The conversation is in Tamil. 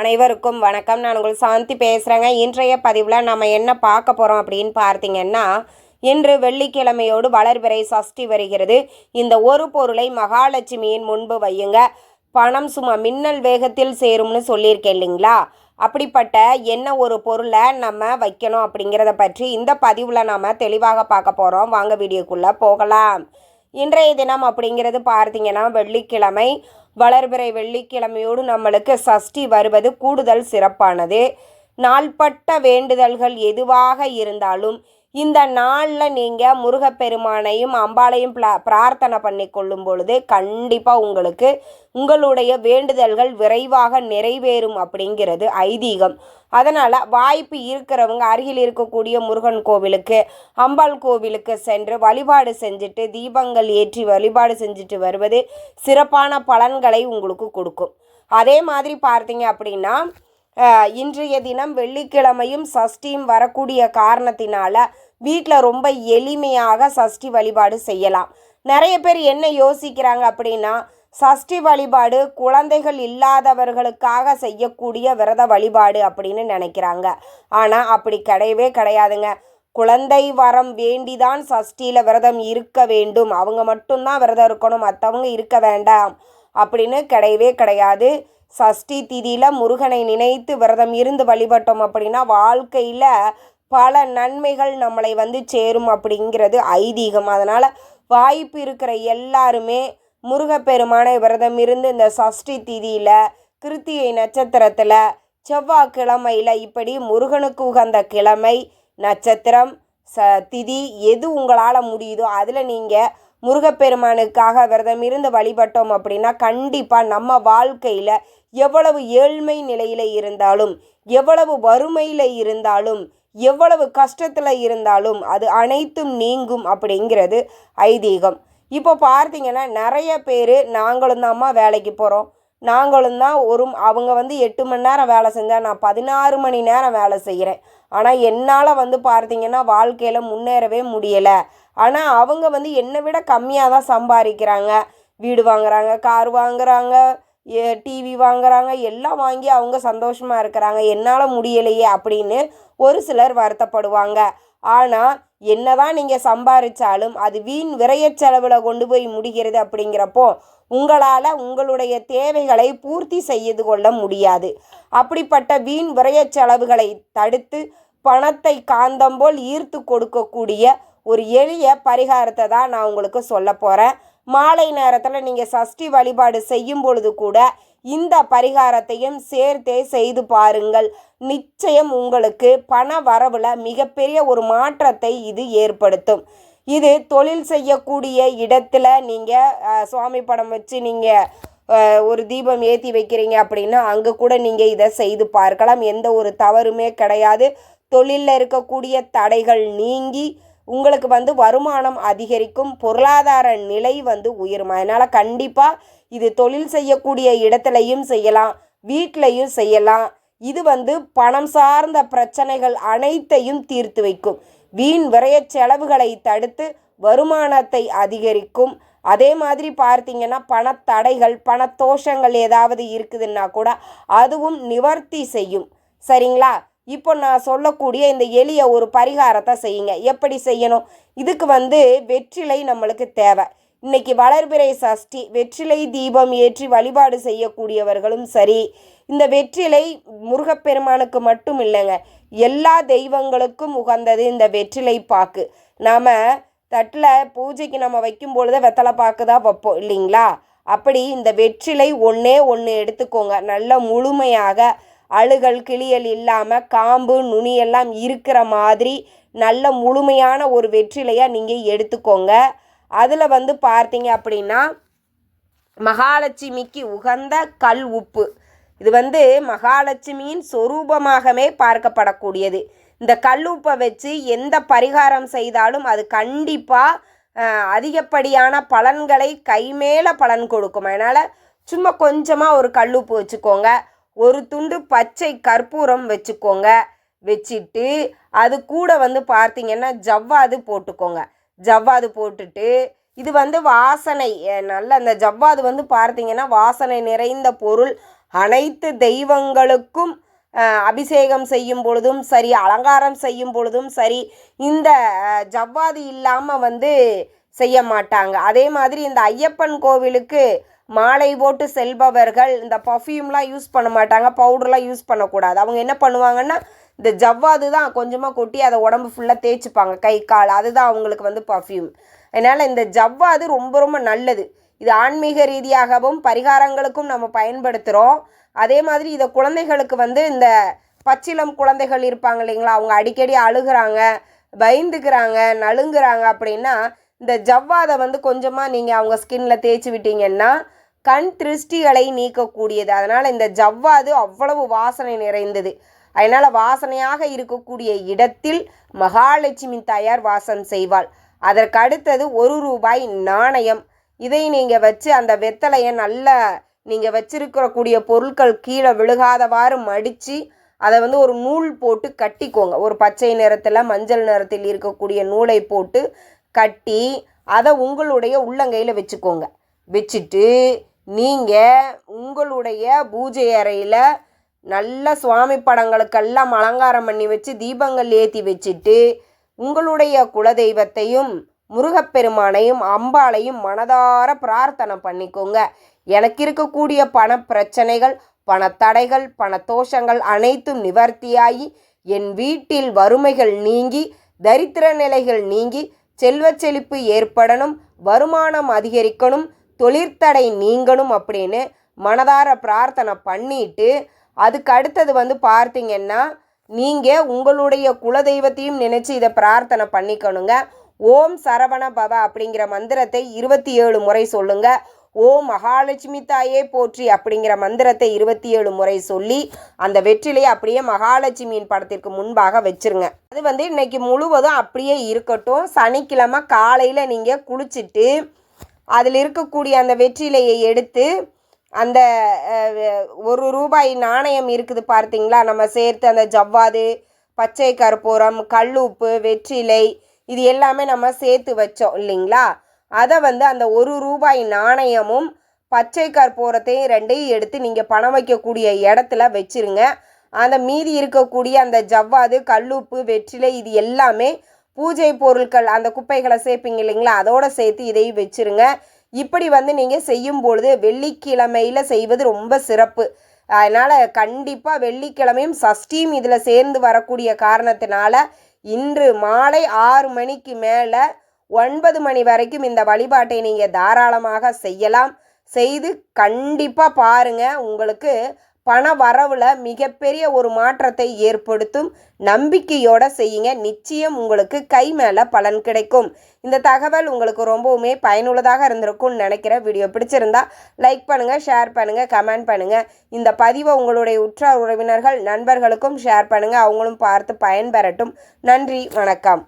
அனைவருக்கும் வணக்கம். நான் உங்கள் சாந்தி பேசுகிறேங்க இன்றைய பதிவில் நம்ம என்ன பார்க்க போகிறோம் அப்படின்னு பார்த்தீங்கன்னா இன்று வெள்ளிக்கிழமையோடு வளர்பிறை சஷ்டி வருகிறது. இந்த ஒரு பொருளை மகாலட்சுமியின் முன்பு வையுங்க. பணம் சும்மா மின்னல் வேகத்தில் சேரும்னு சொல்லியிருக்கேன் இல்லைங்களா? அப்படிப்பட்ட என்ன ஒரு பொருளை நம்ம வைக்கணும் அப்படிங்கிறத பற்றி இந்த பதிவில் நாம் தெளிவாக பார்க்க போகிறோம் வாங்க வீடியோக்குள்ளே போகலாம். இன்றைய தினம் அப்படிங்கிறது பார்த்தீங்கன்னா வெள்ளிக்கிழமை. வளர்பிறை வெள்ளிக்கிழமையோடு நம்மளுக்கு சஷ்டி வருவது கூடுதல் சிறப்பானது. நாள்பட்ட வேண்டுதல்கள் எதுவாக இருந்தாலும் இந்த நாளில் நீங்கள் முருகப்பெருமானையும் அம்பாளையும் பிரார்த்தனை பண்ணி கொள்ளும் பொழுது கண்டிப்பாக உங்களுக்கு உங்களுடைய வேண்டுதல்கள் விரைவாக நிறைவேறும் அப்படிங்கிறது ஐதீகம். அதனால் வாய்ப்பு இருக்கிறவங்க அருகில் இருக்கக்கூடிய முருகன் கோவிலுக்கு அம்பாள் கோவிலுக்கு சென்று வழிபாடு செஞ்சுட்டு தீபங்கள் ஏற்றி வழிபாடு செஞ்சுட்டு வருவது சிறப்பான பலன்களை உங்களுக்கு கொடுக்கும். அதே மாதிரி பார்த்தீங்க அப்படின்னா இன்றைய தினம் வெள்ளிக்கிழமையும் சஷ்டியும் வரக்கூடிய காரணத்தினால வீட்டில் ரொம்ப எளிமையாக சஷ்டி வழிபாடு செய்யலாம். நிறைய பேர் என்ன யோசிக்கிறாங்க அப்படின்னா சஷ்டி வழிபாடு குழந்தைகள் இல்லாதவர்களுக்காக செய்யக்கூடிய விரத வழிபாடு அப்படின்னு நினைக்கிறாங்க. ஆனால் அப்படி கிடையவே கிடையாதுங்க. குழந்தை வரம் வேண்டிதான் சஷ்டியில் விரதம் இருக்க வேண்டும். அவங்க மட்டும்தான் விரதம் இருக்கணும் மற்றவங்க இருக்க வேண்டாம் அப்படின்னு கிடையவே கிடையாது. சஷ்டி திதியில் முருகனை நினைத்து விரதம் இருந்து வழிபட்டோம் அப்படின்னா வாழ்க்கையில் பல நன்மைகள் நம்மளை வந்து சேரும் அப்படிங்கிறது ஐதீகம். அதனால் வாய்ப்பு இருக்கிற எல்லாருமே முருகப்பெருமானை விரதம் இருந்து இந்த சஷ்டி திதியில் கிருத்திகை நட்சத்திரத்தில் செவ்வாய்க்கிழமையில் இப்படி முருகனுக்கு உகந்த கிழமை நட்சத்திரம் ச திதி எது உங்களால் முடியுதோ அதில் நீங்கள் முருகப்பெருமானுக்காக விரதம் இருந்து வழிபட்டோம் அப்படின்னா கண்டிப்பாக நம்ம வாழ்க்கையில் எவ்வளவு ஏழ்மை நிலையில் இருந்தாலும் எவ்வளவு வறுமையில் இருந்தாலும் எவ்வளவு கஷ்டத்தில் இருந்தாலும் அது அனைத்தும் நீங்கும் அப்படிங்கிறது ஐதீகம். இப்போ பார்த்தீங்கன்னா நிறைய பேர் நாங்களும் தான்மா வேலைக்கு போகிறோம் நாங்களும் தான் ஒரு அவங்க வந்து எட்டு மணி நேரம் வேலை செஞ்சால் நான் பதினாறு மணி நேரம் வேலை செய்கிறேன் ஆனால் என்னால் வந்து பார்த்தீங்கன்னா வாழ்க்கையில் முன்னேறவே முடியலை. ஆனால் அவங்க வந்து என்னை விட கம்மியாக தான் சம்பாதிக்கிறாங்க. வீடு வாங்குறாங்க கார் வாங்குறாங்க டிவி வாங்குறாங்க எல்லாம் வாங்கி அவங்க சந்தோஷமாக இருக்கிறாங்க. என்னால் முடியலையே அப்படின்னு ஒரு சிலர் வருத்தப்படுவாங்க. ஆனால் என்னதான் நீங்கள் சம்பாதிச்சாலும் அது வீண் விரைய செலவில் கொண்டு போய் முடிகிறது அப்படிங்கிறப்போ உங்களால் உங்களுடைய தேவைகளை பூர்த்தி செய்து கொள்ள முடியாது. அப்படிப்பட்ட வீண் விரைய செலவுகளை தடுத்து பணத்தை காந்தம் போல் ஈர்த்து கொடுக்கக்கூடிய ஒரு எளிய பரிகாரத்தை தான் நான் உங்களுக்கு சொல்ல போகிறேன் மாலை நேரத்தில் நீங்கள் சஷ்டி வழிபாடு செய்யும் பொழுது கூட இந்த பரிகாரத்தையும் சேர்த்தே செய்து பாருங்கள். நிச்சயம் உங்களுக்கு பண வரவில் மிகப்பெரிய ஒரு மாற்றத்தை இது ஏற்படுத்தும். இது தொழில் செய்யக்கூடிய இடத்துல நீங்கள் சுவாமி படம் வச்சு நீங்கள் ஒரு தீபம் ஏற்றி வைக்கிறீங்க அப்படின்னா அங்கே கூட நீங்கள் இதை செய்து பார்க்கலாம். எந்த ஒரு தவறுமே கிடையாது. தொழிலில் இருக்கக்கூடிய தடைகள் நீங்கி உங்களுக்கு வந்து வருமானம் அதிகரிக்கும் பொருளாதார நிலை வந்து உயரும். அதனால் கண்டிப்பாக இது தொழில் செய்யக்கூடிய இடத்துலையும் செய்யலாம் வீட்லேயும் செய்யலாம். இது வந்து பணம் சார்ந்த பிரச்சனைகள் அனைத்தையும் தீர்த்து வைக்கும். வீண் விரைய செலவுகளை தடுத்து வருமானத்தை அதிகரிக்கும். அதே மாதிரி பார்த்தீங்கன்னா பணத்தடைகள் பணத்தோஷங்கள் ஏதாவது இருக்குதுன்னா கூட அதுவும் நிவர்த்தி செய்யும். சரிங்களா? இப்போ நான் சொல்லக்கூடிய இந்த எளிய ஒரு பரிகாரத்தை செய்யுங்க. எப்படி செய்யணும்? இதுக்கு வந்து வெற்றிலை நம்மளுக்கு தேவை. இன்னைக்கு வளர்பிறை சஷ்டி வெற்றிலை தீபம் ஏற்றி வழிபாடு செய்யக்கூடியவர்களும் சரி இந்த வெற்றிலை முருகப்பெருமானுக்கு மட்டும் இல்லைங்க எல்லா தெய்வங்களுக்கும் உகந்தது இந்த வெற்றிலை பாக்கு. நாம் தட்டில் பூஜைக்கு நம்ம வைக்கும் பொழுது வெத்தலை பாக்கு தான் வைப்போம் இல்லைங்களா? அப்படி இந்த வெற்றிலை ஒன்றே ஒன்று எடுத்துக்கோங்க. நல்ல முழுமையாக அழுகல் கிளியல் இல்லாமல் காம்பு நுனியெல்லாம் இருக்கிற மாதிரி நல்ல முழுமையான ஒரு வெற்றிலையாக நீங்கள் எடுத்துக்கோங்க. அதில் வந்து பார்த்தீங்க அப்படின்னா மகாலட்சுமிக்கு உகந்த கல் உப்பு. இது வந்து மகாலட்சுமியின் சொரூபமாகவே பார்க்கப்படக்கூடியது. இந்த கல் உப்பை வச்சு எந்த பரிகாரம் செய்தாலும் அது கண்டிப்பாக அதிகப்படியான பலன்களை கைமேல பலன் கொடுக்கும். அதனால் சும்மா கொஞ்சமாக ஒரு கல்லுப்பு வச்சுக்கோங்க. ஒரு துண்டு பச்சை கற்பூரம் வச்சுக்கோங்க. வச்சுட்டு அது கூட வந்து பார்த்தீங்கன்னா ஜவ்வாது போட்டுக்கோங்க. ஜவ்வாது போட்டுட்டு இது வந்து வாசனை நல்ல அந்த ஜவ்வாது வந்து பார்த்தீங்கன்னா வாசனை நிறைந்த பொருள். அனைத்து தெய்வங்களுக்கும் அபிஷேகம் செய்யும் பொழுதும் சரி அலங்காரம் செய்யும் பொழுதும் சரி இந்த ஜவ்வாது இல்லாமல் வந்து செய்ய மாட்டாங்க. அதே மாதிரி இந்த ஐயப்பன் கோவிலுக்கு மாலை போட்டு செல்பவர்கள் இந்த பர்ஃப்யூம்லாம் யூஸ் பண்ண மாட்டாங்க பவுடர்லாம் யூஸ் பண்ணக்கூடாது. அவங்க என்ன பண்ணுவாங்கன்னா இந்த ஜவ்வாது தான் கொஞ்சமாக கொட்டி அதை உடம்பு ஃபுல்லாக தேய்ச்சிப்பாங்க. கை கால் அதுதான் அவங்களுக்கு வந்து பர்ஃப்யூம் அதனால் இந்த ஜவ்வாது ரொம்ப ரொம்ப நல்லது. இது ஆன்மீக ரீதியாகவும் பரிகாரங்களுக்கும் நம்ம பயன்படுத்துகிறோம் அதே மாதிரி இதை குழந்தைகளுக்கு வந்து இந்த பச்சிளம் குழந்தைகள் இருப்பாங்க இல்லைங்களா அவங்க அடிக்கடி அழுகுறாங்க பயந்துக்கிறாங்க நலுங்குறாங்க அப்படின்னா இந்த ஜவ்வாதை வந்து கொஞ்சமாக நீங்கள் அவங்க ஸ்கின்ல தேய்ச்சி விட்டீங்கன்னா கண் திருஷ்டிகளை நீக்கக்கூடியது. அதனால் இந்த ஜவ்வாது அவ்வளவு வாசனை நிறைந்தது. அதனால் வாசனையாக இருக்கக்கூடிய இடத்தில் மகாலட்சுமி தாயார் வாசம் செய்வாள். அதற்கு அடுத்தது ஒரு ரூபாய் நாணயம். இதை நீங்கள் வச்சு அந்த வெத்தலையை நல்லா நீங்கள் வச்சிருக்கக்கூடிய பொருட்கள் கீழே விழுகாதவாறு மடித்து அதை வந்து ஒரு நூல் போட்டு கட்டிக்கோங்க. ஒரு பச்சை நிறத்தில் மஞ்சள் நிறத்தில் இருக்கக்கூடிய நூலை போட்டு கட்டி அதை உங்களுடைய உள்ளங்கையில் வச்சுக்கோங்க. வச்சுட்டு நீங்கள் உங்களுடைய பூஜை அறையில் நல்ல சுவாமி படங்களுக்கெல்லாம் அலங்காரம் பண்ணி வச்சு தீபங்கள் ஏற்றி வச்சுட்டு உங்களுடைய குலதெய்வத்தையும் முருகப்பெருமானையும் அம்பாளையும் மனதார பிரார்த்தனை பண்ணிக்கோங்க. எனக்கு இருக்கக்கூடிய பண பிரச்சனைகள் பணத்தடைகள் பணத்தோஷங்கள் அனைத்தும் நிவர்த்தியாகி என் வீட்டில் வறுமைகள் நீங்கி தரித்திர நிலைகள் நீங்கி செல்வச்செழிப்பு ஏற்படணும் வருமானம் அதிகரிக்கணும் தொழிற்தடை நீங்கணும் அப்படின்னு மனதார பிரார்த்தனை பண்ணிட்டு அதுக்கு அடுத்தது வந்து பார்த்தீங்கன்னா நீங்கள் உங்களுடைய குலதெய்வத்தையும் நினச்சி இதை பிரார்த்தனை பண்ணிக்கணுங்க. ஓம் சரவண பவ அப்படிங்கிற மந்திரத்தை இருபத்தி ஏழு முறை சொல்லுங்க. ஓம் மகாலட்சுமி தாயே போற்றி அப்படிங்கிற மந்திரத்தை இருபத்தி ஏழு முறை சொல்லி அந்த வெற்றிலையை அப்படியே மகாலட்சுமியின் படத்திற்கு முன்பாக வச்சுருங்க. அது வந்து இன்னைக்கு முழுவதும் அப்படியே இருக்கட்டும். சனிக்கிழமை காலையில் நீங்கள் குளிச்சுட்டு அதில் இருக்கக்கூடிய அந்த வெற்றிலையை எடுத்து அந்த ஒரு ரூபாய் நாணயம் இருக்குது பார்த்தீங்களா? நம்ம சேர்த்து அந்த ஜவ்வாது பச்சை கற்பூரம் கல்லுப்பு வெற்றிலை இது எல்லாமே நம்ம சேர்த்து வச்சோம் இல்லைங்களா? அதை வந்து அந்த ஒரு ரூபாய் நாணயமும் பச்சை கற்பூரத்தையும் ரெண்டையும் எடுத்து நீங்கள் பணம் வைக்கக்கூடிய இடத்துல வச்சுருங்க. அந்த மீதி இருக்கக்கூடிய அந்த ஜவ்வாது கல்லுப்பு வெற்றிலை இது எல்லாமே பூஜை பொருட்கள் அந்த குப்பைகளை சேர்ப்பீங்க இல்லைங்களா? அதோட சேர்த்து இதையும் வச்சுருங்க. இப்படி வந்து நீங்கள் செய்யும் பொழுது வெள்ளிக்கிழமையில் செய்வது ரொம்ப சிறப்பு. அதனால் கண்டிப்பாக வெள்ளிக்கிழமையும் சஷ்டியும் இதில் சேர்ந்து வரக்கூடிய காரணத்தினால இன்று மாலை ஆறு மணிக்கு மேலே ஒன்பது மணி வரைக்கும் இந்த வழிபாட்டை நீங்கள் தாராளமாக செய்யலாம். செய்து கண்டிப்பாக பாருங்கள் உங்களுக்கு பண வரவில் மிகப்பெரிய ஒரு மாற்றத்தை ஏற்படுத்தும் நம்பிக்கையோட செய்யுங்க. நிச்சயம் உங்களுக்கு கை மேலே பலன் கிடைக்கும். இந்த தகவல் உங்களுக்கு ரொம்பவுமே பயனுள்ளதாக இருந்திருக்கும்னு நினைக்கிறேன். வீடியோ பிடிச்சிருந்தா லைக் பண்ணுங்கள் ஷேர் பண்ணுங்கள் கமெண்ட் பண்ணுங்கள் இந்த பதிவை உங்களுடைய உற்றார் உறவினர்கள் நண்பர்களுக்கும் ஷேர் பண்ணுங்கள் அவங்களும் பார்த்து பயன்பெறட்டும். நன்றி வணக்கம்.